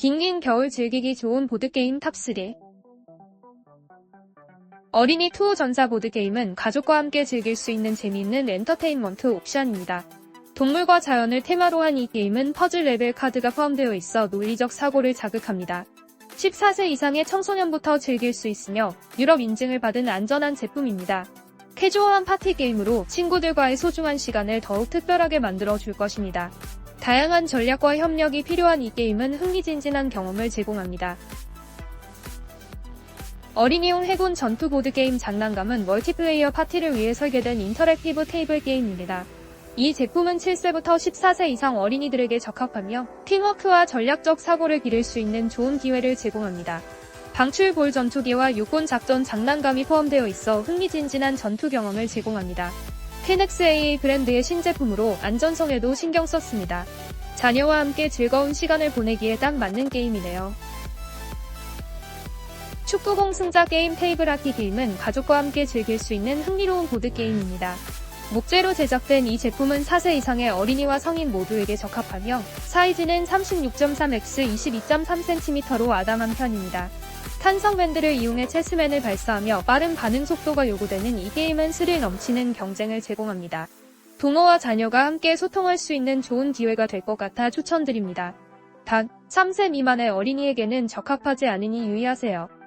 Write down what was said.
긴긴 겨울 즐기기 좋은 보드게임 탑3 어린이 투어 전자 보드게임은 가족과 함께 즐길 수 있는 재미있는 엔터테인먼트 옵션입니다. 동물과 자연을 테마로 한 이 게임은 퍼즐 레벨 카드가 포함되어 있어 논리적 사고를 자극합니다. 14세 이상의 청소년부터 즐길 수 있으며 유럽 인증을 받은 안전한 제품입니다. 캐주얼한 파티 게임으로 친구들과의 소중한 시간을 더욱 특별하게 만들어 줄 것입니다. 다양한 전략과 협력이 필요한 이 게임은 흥미진진한 경험을 제공합니다. 어린이용 해군 전투 보드게임 장난감은 멀티플레이어 파티를 위해 설계된 인터랙티브 테이블 게임입니다. 이 제품은 7세부터 14세 이상 어린이들에게 적합하며 팀워크와 전략적 사고를 기를 수 있는 좋은 기회를 제공합니다. 방출 볼 전투기와 육군 작전 장난감이 포함되어 있어 흥미진진한 전투 경험을 제공합니다. 테넥스 AA 브랜드의 신제품으로 안전성에도 신경 썼습니다. 자녀와 함께 즐거운 시간을 보내기에 딱 맞는 게임이네요. 축구공 승자 게임 테이블 하키 게임은 가족과 함께 즐길 수 있는 흥미로운 보드게임입니다. 목재로 제작된 이 제품은 4세 이상의 어린이와 성인 모두에게 적합하며 사이즈는 36.3x 22.3cm로 아담한 편입니다. 탄성 밴드를 이용해 체스맨을 발사하며 빠른 반응 속도가 요구되는 이 게임은 스릴 넘치는 경쟁을 제공합니다. 부모와 자녀가 함께 소통할 수 있는 좋은 기회가 될 것 같아 추천드립니다. 단, 3세 미만의 어린이에게는 적합하지 않으니 유의하세요.